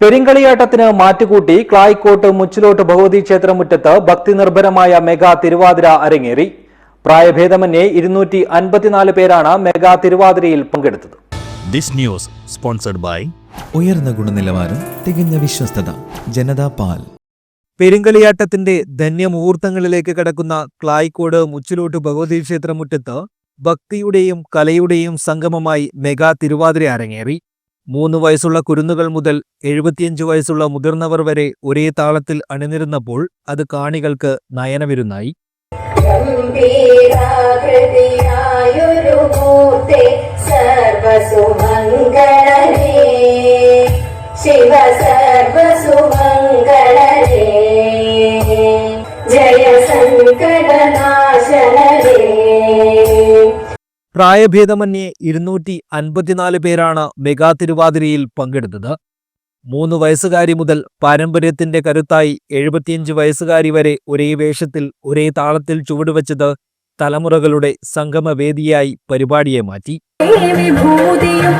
പെരിങ്കളിയാട്ടത്തിന് മാറ്റുകൂട്ടി ക്ലായിക്കോട്ട് മുച്ചിലോട്ട് ഭഗവതി ക്ഷേത്രമുറ്റത്ത് ഭക്തി നിർഭരമായ മെഗാ തിരുവാതിര അരങ്ങേറി. പ്രായഭേദമന്യേ ഇരുന്നൂറ്റി അൻപത്തിനാല് പേരാണ് മെഗാ തിരുവാതിരയിൽ പങ്കെടുത്തത്. ദിസ് ന്യൂസ് സ്പോൺസർഡ് ബൈ ഉയർന്ന ഗുണനിലവാരം തികഞ്ഞ വിശ്വസ്തത ജനതാ പാൽ. പെരുങ്കളിയാട്ടത്തിന്റെ ധന്യമുഹൂർത്തങ്ങളിലേക്ക് കടക്കുന്ന ക്ലായിക്കോട് മുച്ചിലോട്ട് ഭഗവതി ക്ഷേത്രമുറ്റത്ത് ഭക്തിയുടെയും കലയുടെയും സംഗമമായി മെഗാ തിരുവാതിര അരങ്ങേറി. മൂന്ന് വയസ്സുള്ള കുരുന്നുകൾ മുതൽ എഴുപത്തിയഞ്ച് വയസ്സുള്ള മുതിർന്നവർ വരെ ഒരേ താളത്തിൽ അണിനിരുന്നപ്പോൾ അത് കാണികൾക്ക് നയനവിരുന്നായി. ശിവ സർവസുമംഗളനേ ജയ സങ്കടനാശനേ പ്രായഭേദമന്യേ ഇരുന്നൂറ്റി അൻപത്തിനാല് പേരാണ് മെഗാ തിരുവാതിരയിൽ പങ്കെടുത്തത്. മൂന്ന് വയസ്സുകാരി മുതൽ പാരമ്പര്യത്തിന്റെ കരുത്തായി എഴുപത്തിയഞ്ച് വയസ്സുകാരി വരെ ഒരേ വേഷത്തിൽ ഒരേ താളത്തിൽ ചുവടുവെച്ചത് തലമുറകളുടെ സംഗമവേദിയായി പരിപാടിയെ മാറ്റി. വിഭൂതിയും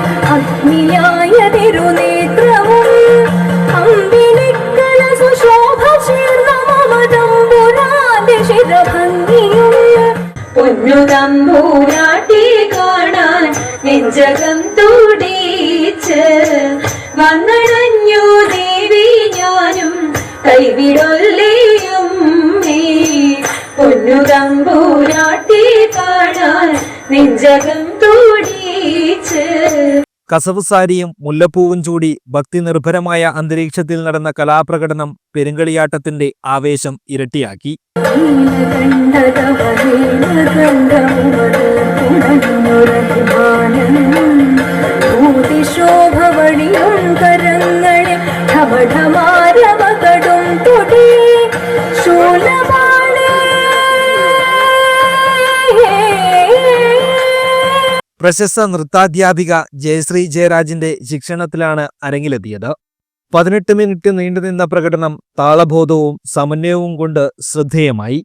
കാണാൻ നെഞ്ചകം തൂടീച്ച് വന്നണഞ്ഞു ദേവി ഞാനും കൈവിടൊല്ലേയും പൊന്നുതമ്പൂരാട്ടി കാണാൻ നെഞ്ചകം തൂടീച്ച്. കസവ് സാരിയും മുല്ലപ്പൂവും ചൂടി ഭക്തി നിർഭരമായ അന്തരീക്ഷത്തിൽ നടന്ന കലാപ്രകടനം പെരുങ്കളിയാട്ടത്തിന്റെ ആവേശം ഇരട്ടിയാക്കി. ശോഭവണിയും കരങ്ങളിൽ ഠമഠമാരവകടും തൊടി പ്രശസ്ത നൃത്താധ്യാപിക ജയശ്രീ ജയരാജിന്റെ ശിക്ഷണത്തിലാണ് അരങ്ങിലെത്തിയത്. പതിനെട്ട് മിനിറ്റ് നീണ്ടുനിന്ന പ്രകടനം താളബോധവും സമന്വയവും കൊണ്ട് ശ്രദ്ധേയമായി.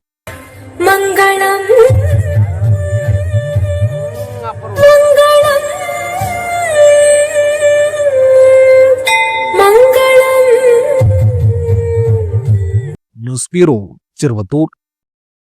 News bureau Cheruvathur.